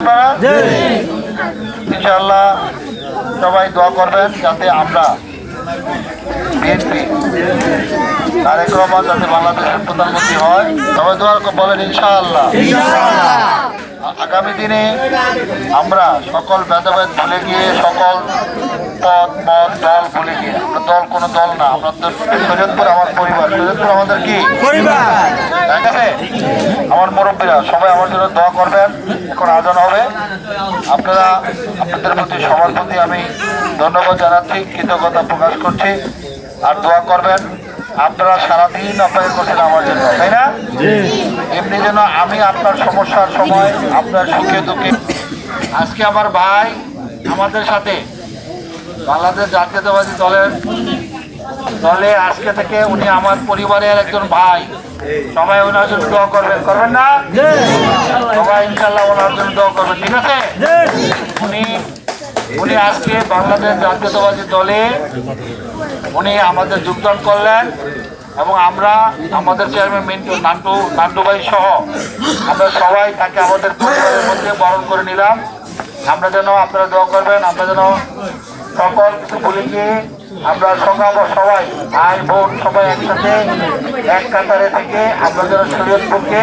আপনারা? ইনশাআল্লাহ সবাই দোয়া করবেন যাতে আমরা বিএনপি তারেক রহমান যাতে বাংলাদেশের প্রধানমন্ত্রী হয়। সবাই দোয়া বলেন ইনশাআল্লাহ। আগামী দিনে আমরা সকল ভেদাভেদ ভুলে গিয়ে সকল পদ মত দল ভুলে গিয়ে আমরা দল কোনো দল না আমরা তো শরীয়তপুর আমার পরিবার। শরীয়তপুর আমাদের কি? ঠিক আছে আমার মুরব্বীরা সবাই আমার জন্য দোয়া করবেন এখন আজান হবে। আপনারা আপনাদের প্রতি সবার প্রতি আমি ধন্যবাদ জানাচ্ছি কৃতজ্ঞতা প্রকাশ করছি আর দোয়া করবেন। আপনারা সারাদিন অপেক্ষা করছেন আমার জন্য তাই না? এমনি যেন আমি আপনার সমস্যার সময় আপনার সুখে দুঃখে। আজকে আমার ভাই আমাদের সাথে বাংলাদেশ জাতীয়তাবাদী দলের দলে আজকে থেকে উনি আমার পরিবারের একজন ভাই। সবাই ওনার জন্য দোয়া করবেন করবেন না? সবাই ইনশাল্লাহ ওনার জন্য দোয়া করবেন ঠিক আছে? উনি উনি আজকে বাংলাদেশ জাতীয়তাবাদী দলে উনি আমাদের যোগদান করলেন এবং আমরা আমাদের চেয়ারম্যান মিন্টু নান্টু নান্টু ভাই সহ আমরা সবাই তাকে আমাদের পরিবারের মধ্যে বরণ করে নিলাম। আমরা যেন আপনারা দোয়া করবেন, আমরা যেন সকল কিছু আমরা সকাল সবাই, ভাই, বোন সবাই একসাথে এক কাতারে থেকে আমরা যেন শরীয়তপুরকে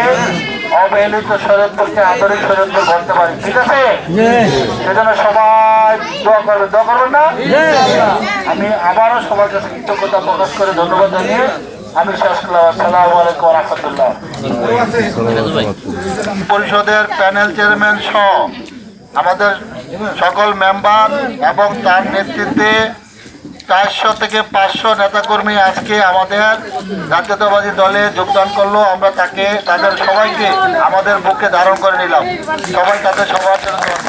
অবহেলিত শরীয়তপুরকে আন্তরিক শরীয়তপুর করতে পারি ঠিক আছে? সেজন্য সবাই দোয়া করবে দোয়া করবেন না? আমি আবারও সবার কাছে কৃতজ্ঞতা প্রকাশ করে ধন্যবাদ জানিয়ে আমি শেষ করলাম। আসসালামু আলাইকুম রহমতুল্লাহ। পরিষদের প্যানেল চেয়ারম্যান সহ আমাদের সকল মেম্বার এবং তার নেতৃত্বে চারশো থেকে পাঁচশো নেতাকর্মী আজকে আমাদের জাতীয়তাবাদী দলে যোগদান করল। আমরা তাকে তাদের সবাইকে আমাদের বুকে ধারণ করে নিলাম। সবাই তাদের সবার জন্য করুন।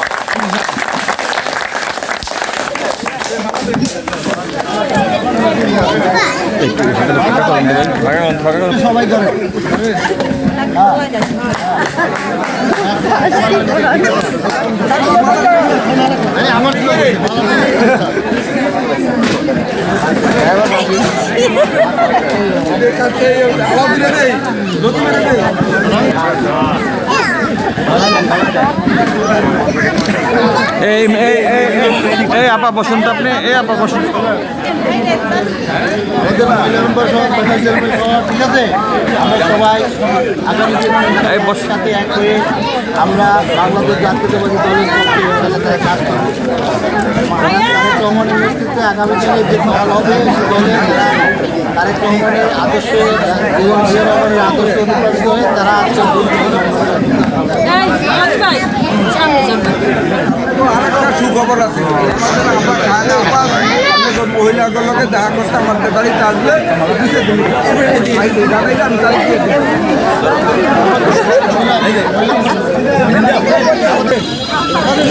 এই এই এই এই- আপা বসন্ত আপনি এই আপা বসন্ত ঠিক আছে আমরা সবাই আগামী দিনে এই বস সাথে এক হয়ে আমরা বাংলাদেশ জাতীয়তাবাদী দলের পক্ষে কাজ করব নেতৃত্বে আগামী দিনে যে হবে সে আদর্শে এবং আদর্শ অনুপ্রাণিত হয়ে তারা আজকে সুখবর আছে। মহিলাগুলোকে দেখা করতে আমাদের বাড়িতে আসবে আমি।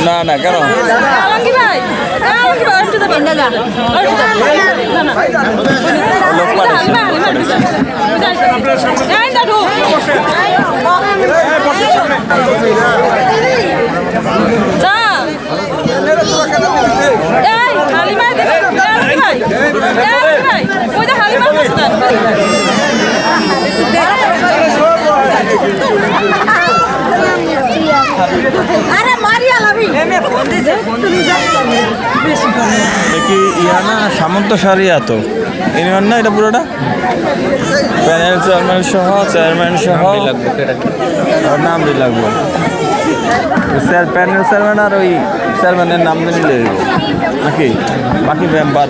না না কেন? আমাকে ভাই আমাকে ভাই একটু দেবেন না না না না লোক পাঠাচ্ছে এই না ঢুক যা এই হালিমা দিছে এই ভাই এই ভাই ওই যে হালিমা আছে আরে মারিয়া লাভি কি ইয়া না সামন্ত সারিয়া তো। ইউনিয়ন না এটা পুরোটা? প্যানেল চেয়ারম্যান সহ চেয়ারম্যান সহ। আর নাম দিয়ে লাগবে। স্যার প্যানেল চেয়ারম্যান আর ওই চেয়ারম্যানের নাম নিলে নাকি? বাকি মেম্বার।